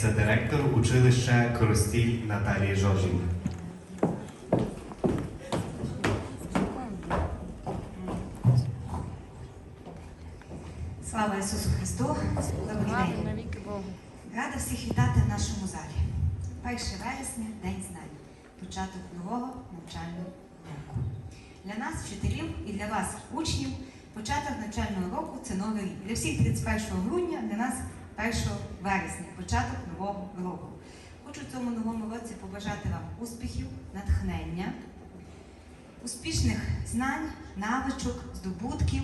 Це директор училища Коростіль Наталії Жоржівни. Слава Ісусу Христу! Добрий день! Рада всіх вітати в нашому залі. 1 вересня День знань, початок нового навчального року. Для нас, вчителів, і для вас, учнів, початок навчального року це новий рік. Для всіх 31 грудня, для нас 1 вересня, початок нового року. Хочу в цьому новому році побажати вам успіхів, натхнення, успішних знань, навичок, здобутків.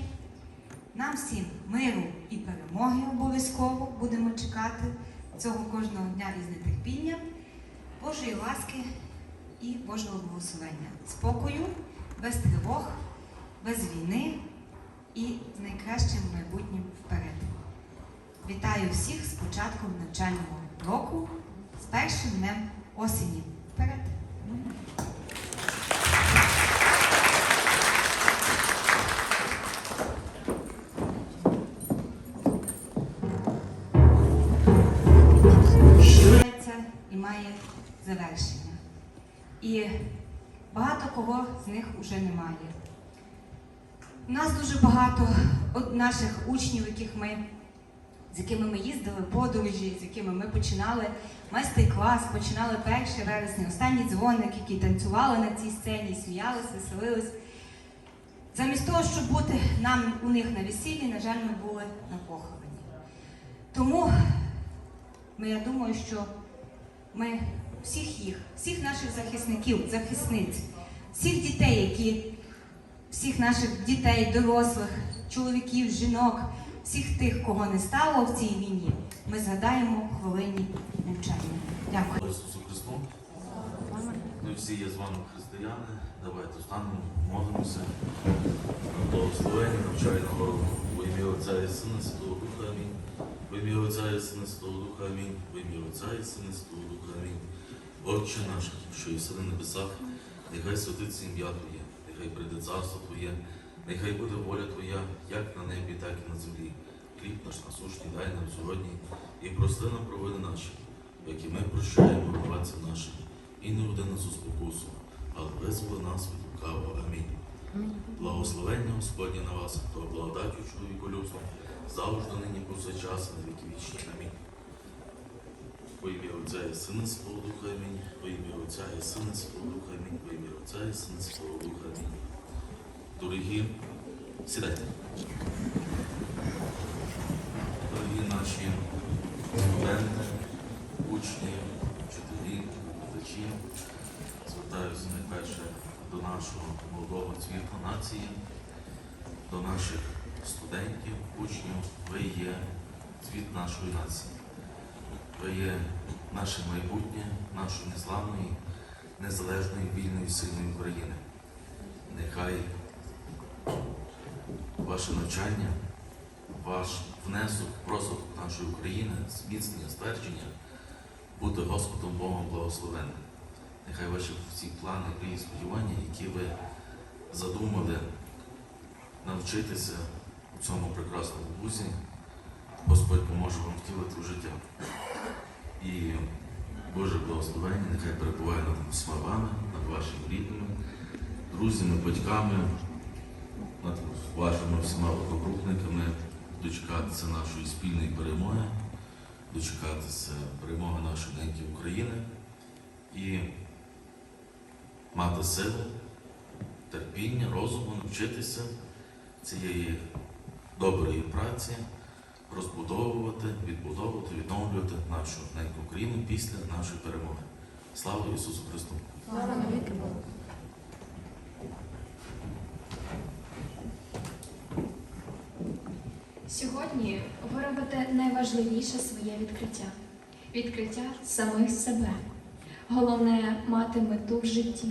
Нам всім миру і перемоги обов'язково будемо чекати цього кожного дня із нетерпінням, Божої ласки і Божого благословення, спокою, без тривог, без війни і з найкращим майбутнім вперед. Вітаю всіх з початком навчального року, з першим днем осені. Вперед! і має завершення. І багато кого з них вже немає. У нас дуже багато наших учнів, яких ми, з якими ми їздили подорожі, з якими ми починали майстер-клас, починали 1 вересня, останній дзвоник, які танцювали на цій сцені, сміялись, веселились. Замість того, щоб бути нам у них на весіллі, на жаль, ми були на похороні. Тому Ну, я думаю, що ми всіх їх, всіх наших захисників, захисниць, всіх дітей, які, всіх наших дітей, дорослих, чоловіків, жінок, всіх тих, кого не стало в цій війні, ми згадаємо хвилині мовчання. Дякую. Ісусу Христу. Ми всі є з вами християни. Давайте встанемо, молимося. Благословення навчального року. Во ім'я Отця і Сина Святого Духа Амінь. Во ім'я Отця і Сина Святого Духа Амінь. Во ім'я Отця і Сина Святого Духа Амінь. Отче наш, що єси на небесах, нехай святиться ім'я Твоє, нехай прийде царство Твоє, нехай буде воля Твоя, як на небі, так і на землі. Хліб наш насущний дай нам сьогодні і прости нам провини наші, як і ми прощаємо винуватцям нашим, і не веди нас у спокусу, але визволи нас від лукавого. Амінь. Благословення Господнє на вас, хто благодаттю чоловіку людству, завжди нині повсякчас на віки вічні. Амінь. Ім'я Отця і Сина Святого Духа Амінь. Во ім'я Отця і Сина Святого Духа Амінь. Во ім'я Отця і Сина Святого Духа Амінь. Дорогі, сідайте. Дорогі наші студенти, учні, вчителі, викладачі, звертаюся найперше до нашого молодого цвіту нації, до наших студентів, учнів. Ви є цвіт нашої нації. Ви є наше майбутнє, нашої незламної, незалежної, вільної, сильної України. Нехай ваше навчання, ваш внесок розвиток нашої України, зміцнення, ствердження буде Господом Богом благословенним. Нехай ваші всі плани, мрії, сподівання, які ви задумали навчитися у цьому прекрасному вузі, Господь поможе вам втілити в життя. І Боже благословення нехай перебуває над всіма вами, над вашими рідними, друзями, батьками, над вашими всіма одногрупниками, дочекатися нашої спільної перемоги, дочекатися перемоги нашої неньки України і мати силу, терпіння, розуму, навчитися цієї доброї праці, розбудовувати, відбудовувати, відновлювати нашу неньку Україну після нашої перемоги. Слава Ісусу Христу! Слава Богу. Сьогодні ви робите найважливіше своє відкриття відкриття самих себе. Головне мати мету в житті,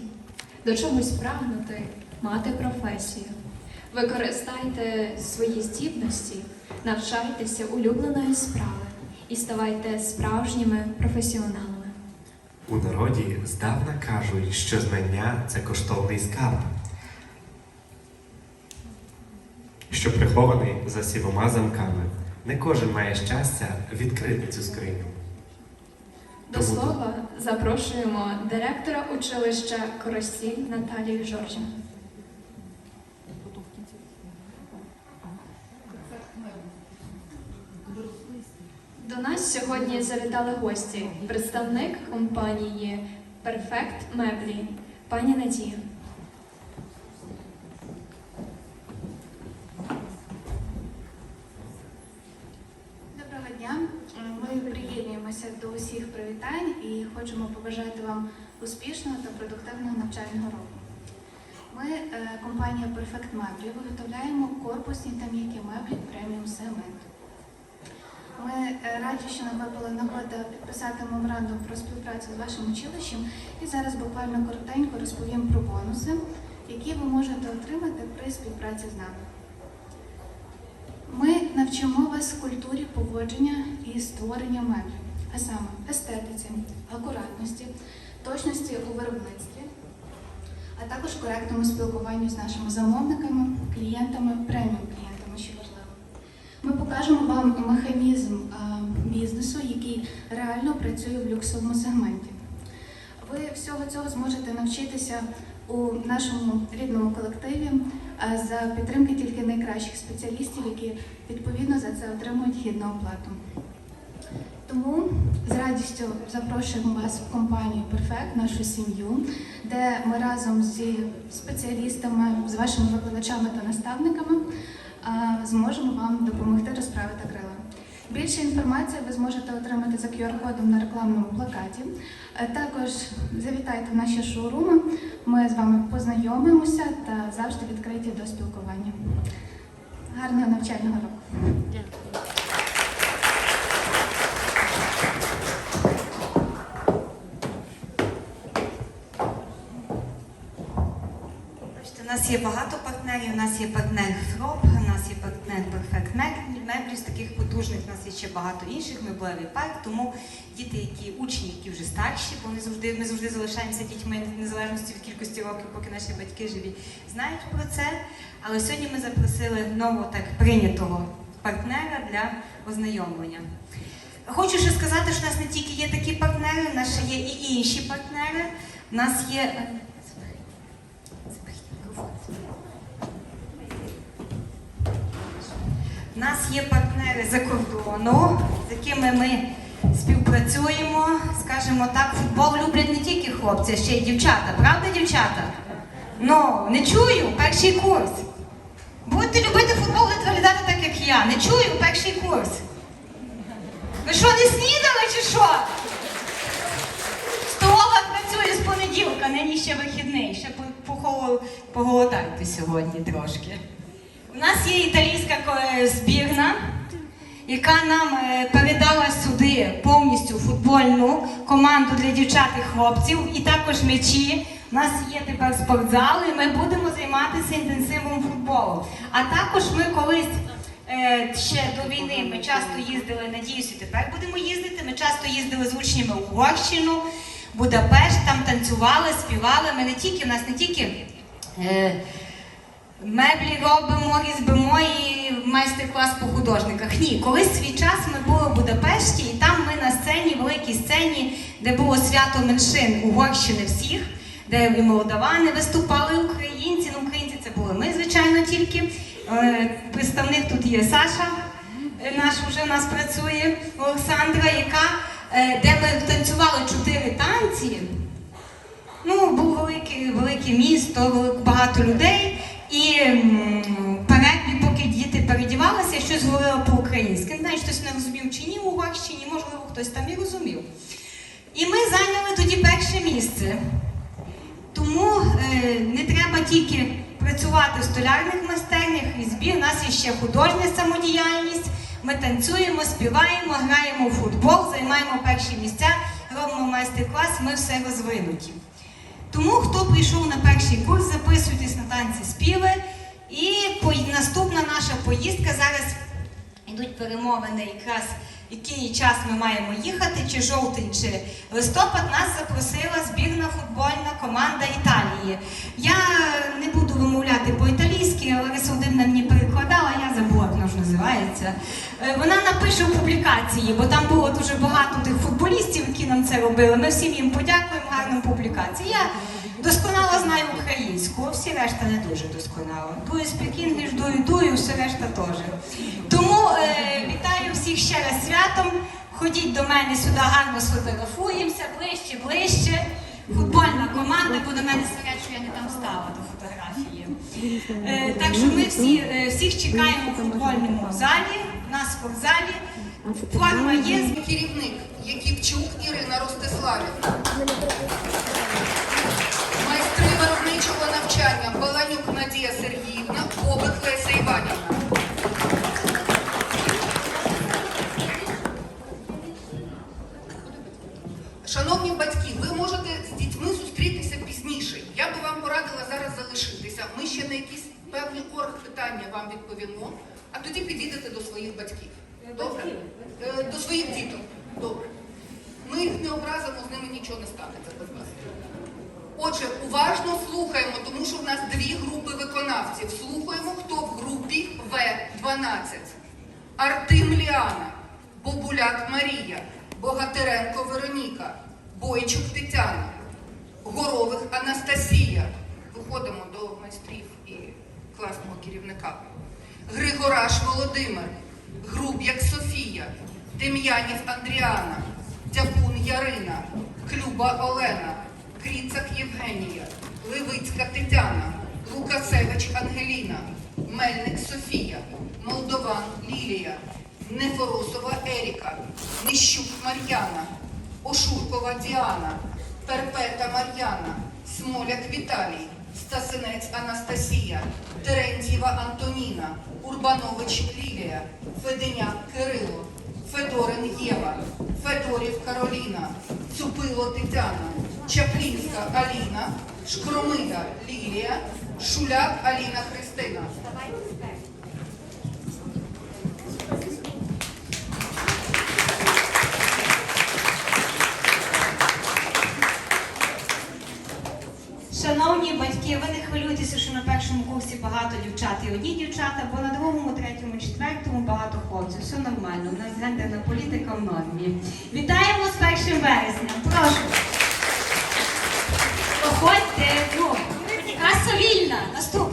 до чогось прагнути, мати професію. Використайте свої здібності, навчайтеся улюбленої справи і ставайте справжніми професіоналами. У народі здавна кажуть, що знання це коштовний скарб, що прихований за сівома замками. Не кожен має щастя відкрити цю скриню. До слова запрошуємо директора училища Коростіль Наталію Жоржі. До нас сьогодні завітали гості, представник компанії Perfect Меблі, пані Надія. Доброго дня. Ми приєднуємося до усіх привітань і хочемо побажати вам успішного та продуктивного навчального року. Ми, е, компанія Perfect Меблі, виготовляємо корпусні та м'які меблі преміум сегменту. Ми е, раді, що нам випала нагода підписати меморандум про співпрацю з вашим училищем і зараз буквально коротенько розповім про бонуси, які ви можете отримати при співпраці з нами. Ми навчимо вас культурі поводження і створення меблів, а саме естетиці, акуратності, точності у виробництві, а також коректному спілкуванню з нашими замовниками, клієнтами, преміум клієнтами, що важливо. Ми покажемо вам механізм бізнесу, який реально працює в люксовому сегменті. Ви всього цього зможете навчитися у нашому рідному колективі за підтримки тільки найкращих спеціалістів, які відповідно за це отримують гідну оплату. Тому з радістю запрошуємо вас в компанію Perfect, нашу сім'ю, де ми разом зі спеціалістами, з вашими викладачами та наставниками зможемо вам допомогти розправити крила. Більше інформації ви зможете отримати за QR-кодом на рекламному плакаті. Е, Також завітайте в наші шоуруми. Ми з вами познайомимося та завжди відкриті до спілкування. Гарного навчального року! Бачите, у нас є багато партнерів. У нас є партнер ФРОП, у нас є партнер Perfect з таких потужних, у нас є ще багато інших, меблевий парк. Тому діти, які учні, які вже старші, бо вони завжди, ми завжди залишаємося дітьми незалежності від кількості років, поки наші батьки живі, знають про це. Але сьогодні ми запросили нового так прийнятого партнера для ознайомлення. Хочу ще сказати, що у нас не тільки є такі партнери, у нас ще є і інші партнери. У нас є. У нас є партнери за кордону, з якими ми співпрацюємо. Скажімо так, футбол люблять не тільки хлопці, а ще й дівчата. Правда, дівчата? Ну, не чую, перший курс. Будете любити футбол, будете виглядати так, як я. Не чую, перший курс. Ви що, не снідали чи що? Столова працює з понеділка, нині ще вихідний. Ще поголодайте сьогодні трошки. У нас є італійська збірна, яка нам е, передала сюди повністю футбольну команду для дівчат і хлопців, і також м'ячі. У нас є тепер спортзал, і ми будемо займатися інтенсивом футболу. А також ми колись е, ще до війни ми часто їздили, надіюся, тепер будемо їздити. Ми часто їздили з учнями у Угорщину, Будапешт, там танцювали, співали. Ми не тільки, у нас не тільки. Е, Меблі робимо, різьбимо і майстер-клас по художниках. Ні, колись свій час ми були в Будапешті, і там ми на сцені, великій сцені, де було свято меншин Угорщини всіх, де і молдавани виступали, українці. Ну, українці це були ми, звичайно, тільки. Е, Представник тут є Саша, наш вже у нас працює, Олександра, яка, де ми танцювали чотири танці. Ну, був велике, велике місто, багато людей. І м, передбі, поки діти передівалися, я щось говорила по-українськи. Не знаю, хтось не розумів чи ні в Угорщині, можливо, хтось там і розумів. І ми зайняли тоді перше місце. Тому е, не треба тільки працювати в столярних майстернях і збір. У нас є ще художня самодіяльність. Ми танцюємо, співаємо, граємо в футбол, займаємо перші місця, робимо майстер-клас, ми все розвинуті. Тому хто прийшов на перший курс, записуйтесь на танці співи. І наступна наша поїздка зараз йдуть перемовини якраз який час ми маємо їхати, чи жовтень, чи листопад, нас запросила збірна футбольна команда Італії. Я не буду вимовляти по-італійськи, але Володимирівна мені перекладала, я забула, як вона ж називається. Е, Вона напише у публікації, бо там було дуже багато тих футболістів, які нам це робили. Ми всім їм подякуємо гарну публікацію. Я досконало знаю українську, всі решта не дуже досконало. English, do you, do you, все решта теж. Тому е, вітаю всіх ще раз святом. Ходіть до мене сюди, гарно сфотографуємося, ближче, ближче. Футбольна команда, бо до мене сказать, що я не там стала до фотографії. Е, так що ми всі, е, всіх чекаємо у футбольному залі, на спортзалі. Форма є, Керівник Яківчук Ірина Ростиславівна. Майстри виробничого навчання Баланюк Надія Сергіївна, побит Леся Іванівна. Виконавців. Слухаємо, хто в групі В12. Артем Ліана, Бобуляк Марія, Богатиренко Вероніка, Бойчук Тетяна, Горових Анастасія. Виходимо до майстрів і класного керівника. Григораш Володимир, Груб'як Софія, Дем'янів Андріана, Дякун Ярина, Клюба Олена, Кріцак Євгенія, Левицька Тетяна, Лукасевич Ангеліна, Мельник Софія, Молдован Лілія, Нефоросова Еріка, Нищук Мар'яна, Ошуркова Діана, Перпета Мар'яна, Смоляк Віталій, Стасинець Анастасія, Терентьєва Антоніна, Урбанович Лілія, Феденяк Кирило, Федорин Єва, Федорів Кароліна, Цупило Тетяна, Чаплінська Аліна, Шкромида Лілія, Шуляк Аліна Христина. Шановні батьки, ви не хвилюйтеся, що на першому курсі багато дівчат і одні дівчата, бо на другому, третьому, четвертому багато хлопців. Все нормально. У нас гендерна політика в нормі. Вітаємо з 1 вересня. Прошу. Походьте. Ну, на.